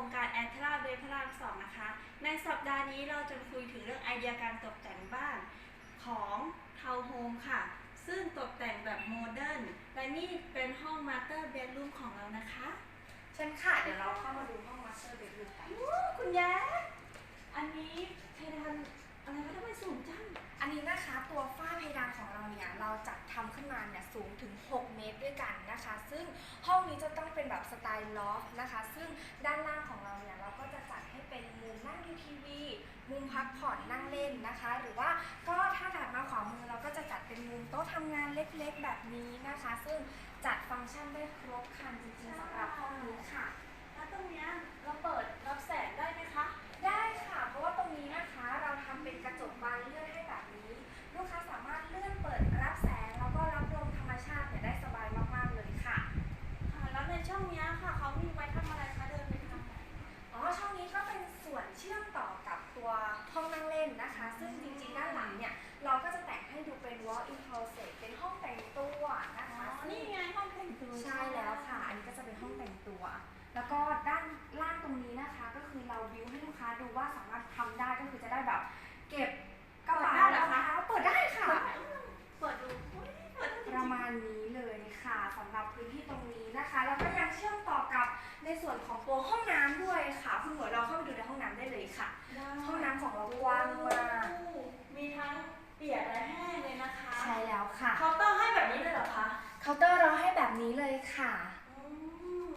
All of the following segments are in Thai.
รงการแอทราเบพระรามสองนะคะ ในสัปดาห์นี้เราจะคุยถึงเรื่องไอเดียการตกแต่งบ้านของทาวน์โฮมค่ะ ซึ่งตกแต่งแบบโมเดิร์น และนี่เป็นห้องมาสเตอร์เบดรูมของเรานะคะเช่นค่ะ เดี๋ยวเราเข้ามาดูห้องมาสเตอร์เบดรูมกันอู้คุณแย้อันนี้เพดานอะไรคะทำไมสูงจังอั นะคะตัวฝ้าเพดานของเราเนี่ยเราจัดทำขึ้นมาเนี่ยสูงถึง 6 เมตรด้วยกันนะคะ ซึ่งห้องนี้จะต้องเป็นแบบสไตล์ลอฟนะคะ ซึ่งด้านล่างของเราเนี่ยเราก็จะจัดให้เป็นมุมนั่งดูทีวี มุมพักผ่อนนั่งเล่นนะคะ หรือว่าก็ถ้าถัดมาขวามือเราก็จะจัดเป็นมุมโต๊ะทำงานเล็กๆ แบบนี้นะคะ ซึ่งจัดฟังก์ชันได้ครบครันจริงๆสำหรับห้องนี้ค่ะ แล้วตรงเนี้ยเราเปิด เป็นส่วนเชื่อมต่อกับตัวห้องนั่งเล่นนะคะ ซึ่งจริงๆด้านหลังเนี่ยเราก็จะแต่งให้ดูเป็น walk-in closet เป็นห้องแต่งตัวนะคะอ๋อนี่ไงห้องแต่งตัวใช่แล้วค่ะ อันนี้ก็จะเป็นห้องแต่งตัว แล้วก็ด้านล่างตรงนี้นะคะ ก็คือเราบิวให้ลูกค้าดูว่าสามารถทำได้ก็คือจะได้แบบ เก็บกระเป๋านะคะเปิดได้ค่ะ เปิดดูอุ๊ยเปิดได้จปริงระมาณนี้เลยค่ะสำหรับพื้นที่ตรงนี้นะคะแล้ว ส่วนของตัวห้องน้ำด้วยค่ะ คุณหมวยเราเข้าไปดูในห้องน้ำได้เลยค่ะได้ห้องน้ำของเรากว้างมากมีทั้งเปียกและแห้งเลยนะคะใช่แล้วค่ะเคาน์เตอร์ให้แบบนี้เลยเหรอคะเคาน์เตอร์เราให้แบบนี้เลยค่ะ อืม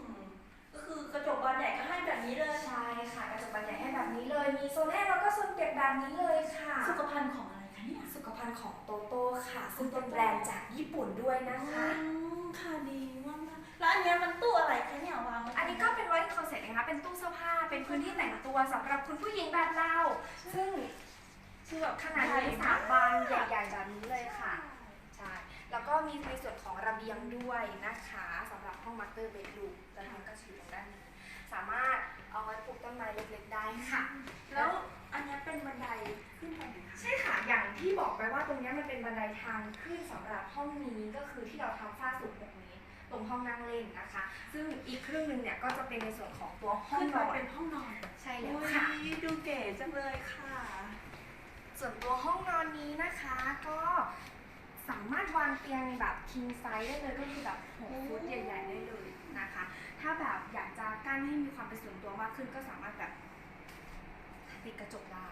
ก็คือกระจกบานใหญ่ก็ให้แบบนี้เลย ใช่ค่ะกระจกบานใหญ่ให้แบบนี้เลย มีโซนแห้งแล้วก็โซนเก็บแบบนี้เลยค่ะ สุขภัณฑ์ของอะไรคะเนี่ยสุขภัณฑ์ของโตโต้ค่ะ ซึ่งเป็นแบรนด์จากญี่ปุ่นด้วยนะคะ อืมค่ะดีมากมากๆ แล้วอันเนี้ยมันตู้อะไรคะเนี่ยวางไว้อันนี้ก็เป็นไวท์คอนเซ็ปต์นะคะเป็นตู้เสื้อผ้า เป็นพื้นที่แต่งตัวสำหรับคุณผู้หญิงแบบเรา ซึ่งคือแบบขนาดนี้สามบานใหญ่ๆแบบนี้เลยค่ะ ใช่ แล้วก็มีในส่วนของระเบียงด้วยนะคะสำหรับห้องมัตเตอร์เบดรูมระเบียงก็จะอยู่ตรงด้านนี้ สามารถเอาไว้ปลูกต้นไม้เล็กๆได้ค่ะ แล้วอันเนี้ยเป็นบันไดขึ้นไปไหนคะใช่ค่ะ อย่างที่บอกไปว่าตรงเนี้ยมันเป็นบันไดทางขึ้นสำหรับห้องนี้ก็คือที่เราทำฝ้าสูง6เมตรตรง ห้องนั่งเล่นนะคะ ซึ่งอีกครึ่งหนึ่งเนี่ยก็จะเป็นในส่วนของตัวห้องขึ้นนไปอนเป็นห้องนอนใช่แล้วอุ๊ยค่ะดูเก๋จังเลยค่ะ ส่วนตัวห้องนอนนี้นะคะก็สามารถวางเตียงแบบ king size ได้เลยก็คือแบบ6ฟุตใหญ่ๆได้เลยนะคะ ถ้าแบบอยากจะกั้นให้มีความเป็นส่วนตัวมากขึ้นก็สามารถแบบติดกระจกได้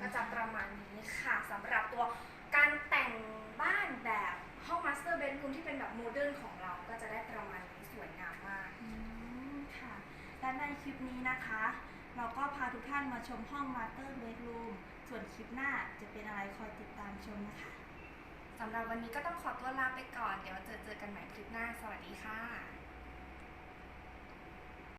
ก็จะประมาณนี้ค่ะสำหรับตัวการแต่งบ้านแบบห้องมา สเตอร์เบดรูมที่เป็นแบบโมเดิร์นของเราก็จะได้ประมาณนี้สวยงามมาก อืมค่ะ และในคลิปนี้นะคะ เราก็พาทุกท่านมาชมห้อง Master Bedroom ส่วนคลิปหน้าจะเป็นอะไรคอยติดตามชมนะคะ สำหรับวันนี้ก็ต้องขอตัวลาไปก่อน เดี๋ยวเจอเจอกันใหม่คลิปหน้า สวัสดีค่ะ